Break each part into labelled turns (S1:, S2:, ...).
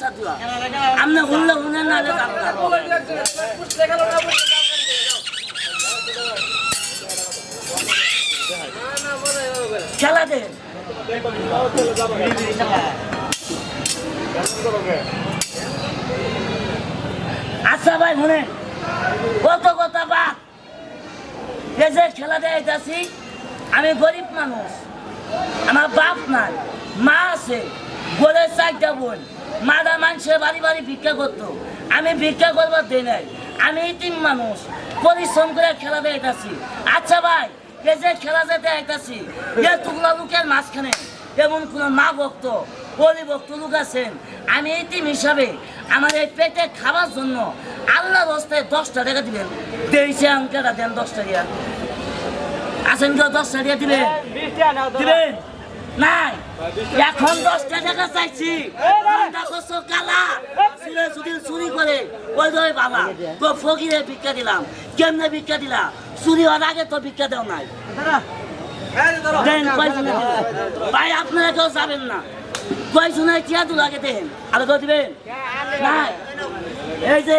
S1: আপনি শুনলে শুনেন না। খেলা দে। আচ্ছা ভাই শুনেন কত কথা এই যে খেলা দেখাইতেছি আমি গরিব মানুষ। আমার বাপ নাই, মা আছে গোলের চারটা বোন। মাদা মানুষের বাড়ি বাড়ি ভিক্ষা করতো। আমি ভিক্ষা করবার দিই নাই। আমি তিন মানুষ পরিশ্রম করে খেলা দেখাইতেছি। আচ্ছা ভাই এই যে খেলা যেতে আইতাছি এ টুকলা লোকের মাঝখানে এমন কোন মা ভক্ত অলি ভক্ত লোক আছেন? আমি এই টিম হিসাবে আমার এই পেটে খাবার জন্য আল্লাহ রস্তায় দশটা টাকা দিবেন। দিয়েছে অঙ্কেটা দেন দশটা টাকা। আছেন কেউ দশটা টাকা দিবেন? দিবেন? নাই। এখন দশটা টাকা চাইছি। কালা? চুরে যদি চুরি করে, ওই দই বাবা, তো ফকিরে ভিক্ষা দিলাম। কেমনে ভিক্ষা দিলা? চুরি হওয়ার আগে তো ভিক্ষা দেও নাই। ভাই, আপনারা কেউ যাবেন না। কয়জনে টিয়া দু লাগে দেন। আর কেউ দিবেন? নাই। এই যে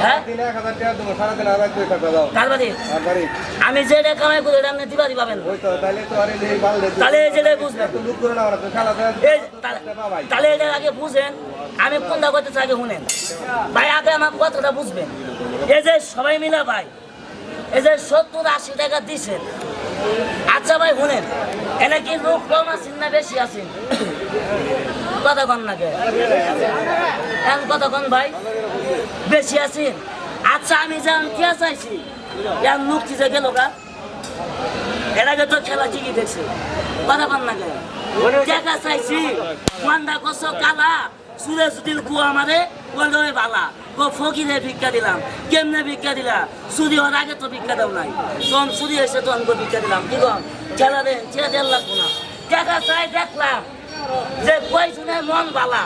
S1: হ্যাঁ? আমি যেটা কামাই করি আপনি দিবারি পাবেন। যেটা বুঝবেন। তাহলে- তাহলে এটা আগে বুঝেন। আমি কোনটা করতেছি আগে শুনেন। ভাই আগে আমার কথাটা বুঝবেন। এই যে সবাই মিলে ভাই এই যে সত্তর আশি টাকা দিছেন। আচ্ছা ভাই শুনেন। এনে কি লোক কম আছেন না বেশি আছেন? ভাই, বেশি আচ্ছা আমি কি চাইছি গা। তো দেখছি। চাইছি কালা। সুরে সুদিল কু আমারে ওই বালা। ও ফকিরে ভিক্ষা দিলাম। কেমনে ভিক্ষা দিলা? চুরি হওয়ার আগে তো ভিক্ষা দেও নাই। তখন চুরি হয়েছে তখন ভিক্ষা দিলাম। কি কম? খেলা দেন দেড় লাগবো না দেখা চাই দেখলাম। যে কয়জনের মন বালা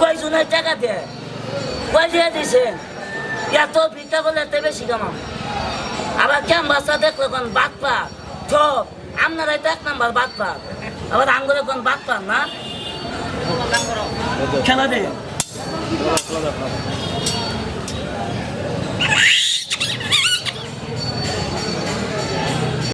S1: কয়জনের টাকা দেয়, কয় দিয়ে দিছেন এত ভিক্ষা করলে এত বেশি কামাম আবার কেম বাচ্চা দেখল কোন বাদ পা ঠক, আপনারাই তো এক নাম্বার বাদ পা আবার আঙ্গুরে কোন বাদ পান না? খেলা দে।